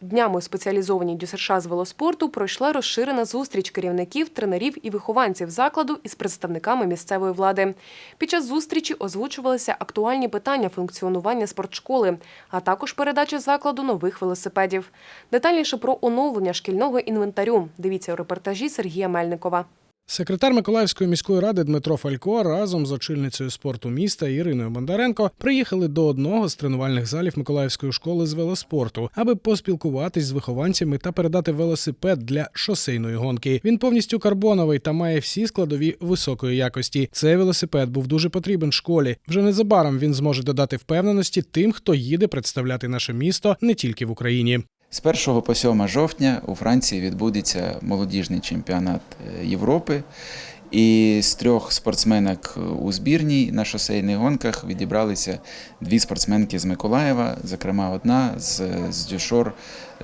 Днями у спеціалізованій ДЮСШ з велоспорту пройшла розширена зустріч керівників, тренерів і вихованців закладу із представниками місцевої влади. Під час зустрічі озвучувалися актуальні питання функціонування спортшколи, а також передача закладу нових велосипедів. Детальніше про оновлення шкільного інвентарю. Дивіться у репортажі Сергія Мельникова. Секретар Миколаївської міської ради Дмитро Фалько разом з очільницею спорту міста Іриною Бондаренко приїхали до одного з тренувальних залів Миколаївської школи з велоспорту, аби поспілкуватись з вихованцями та передати велосипед для шосейної гонки. Він повністю карбоновий та має всі складові високої якості. Цей велосипед був дуже потрібен школі. Вже незабаром він зможе додати впевненості тим, хто їде представляти наше місто не тільки в Україні. З 1 по 7 жовтня у Франції відбудеться молодіжний чемпіонат е, Європи. І з трьох спортсменок у збірній на шосейних гонках відібралися дві спортсменки з Миколаєва, зокрема одна з, з Дюшор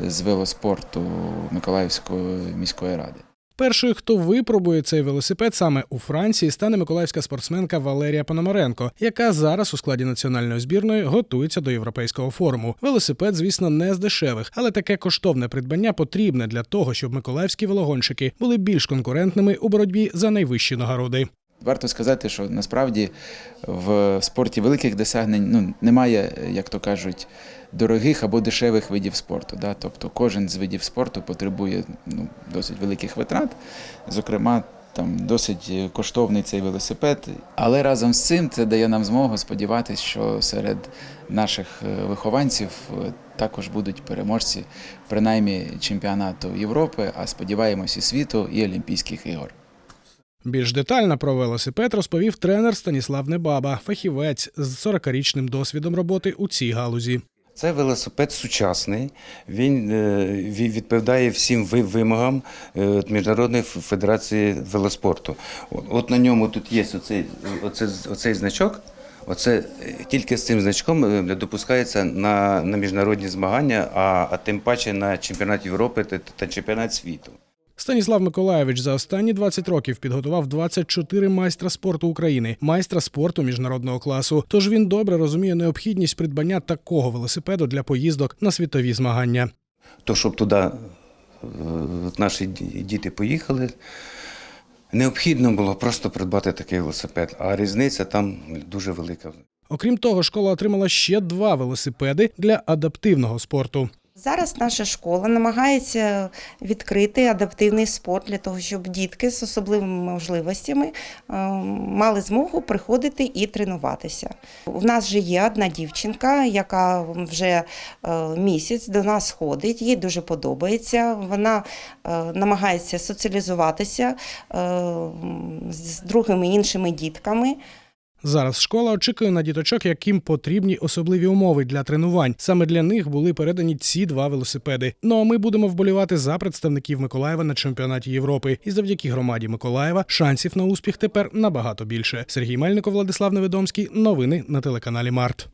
з велоспорту Миколаївської міської ради. Першою, хто випробує цей велосипед саме у Франції, стане миколаївська спортсменка Валерія Пономаренко, яка зараз у складі національної збірної готується до європейського форуму. Велосипед, звісно, не з дешевих, але таке коштовне придбання потрібне для того, щоб миколаївські велогонщики були більш конкурентними у боротьбі за найвищі нагороди. Варто сказати, що насправді в спорті великих досягнень ну, немає, як то кажуть, дорогих або дешевих видів спорту. Да? Тобто кожен з видів спорту потребує ну, досить великих витрат. Зокрема, там досить коштовний цей велосипед. Але разом з цим це дає нам змогу сподіватися, що серед наших е, вихованців е, також будуть переможці, принаймні чемпіонату Європи, а сподіваємося, і світу і Олімпійських ігор. Більш детально про велосипед розповів тренер Станіслав Небаба, фахівець з 40-річним досвідом роботи у цій галузі. Це велосипед сучасний. Він е, відповідає всім ви- вимогам е, Міжнародної федерації велоспорту. От- на ньому тут є оцей, оце, оцей значок. Оце е, тільки з цим значком допускається на, на міжнародні змагання, а, а тим паче на чемпіонат Європи та, та чемпіонат світу. Станіслав Миколаєвич за останні 20 років підготував 24 майстра спорту України, майстра спорту міжнародного класу. Тож він добре розуміє необхідність придбання такого велосипеду для поїздок на світові змагання. То, щоб туди е, наші діти поїхали, необхідно було просто придбати такий велосипед, а різниця там дуже велика. Окрім того, школа отримала ще два велосипеди для адаптивного спорту. Зараз наша школа намагається відкрити адаптивний спорт для того, щоб дітки з особливими можливостями е, мали змогу приходити і тренуватися. У нас вже є одна дівчинка, яка вже е, місяць до нас ходить, їй дуже подобається. Вона е, намагається соціалізуватися з другими іншими дітками. Зараз школа очікує на діточок, яким потрібні особливі умови для тренувань. Саме для них були передані ці два велосипеди. Ну а ми будемо вболівати за представників Миколаєва на чемпіонаті Європи. І завдяки громаді Миколаєва шансів на успіх тепер набагато більше. Сергій Мельников, Владислав Невідомський. Новини на телеканалі Март.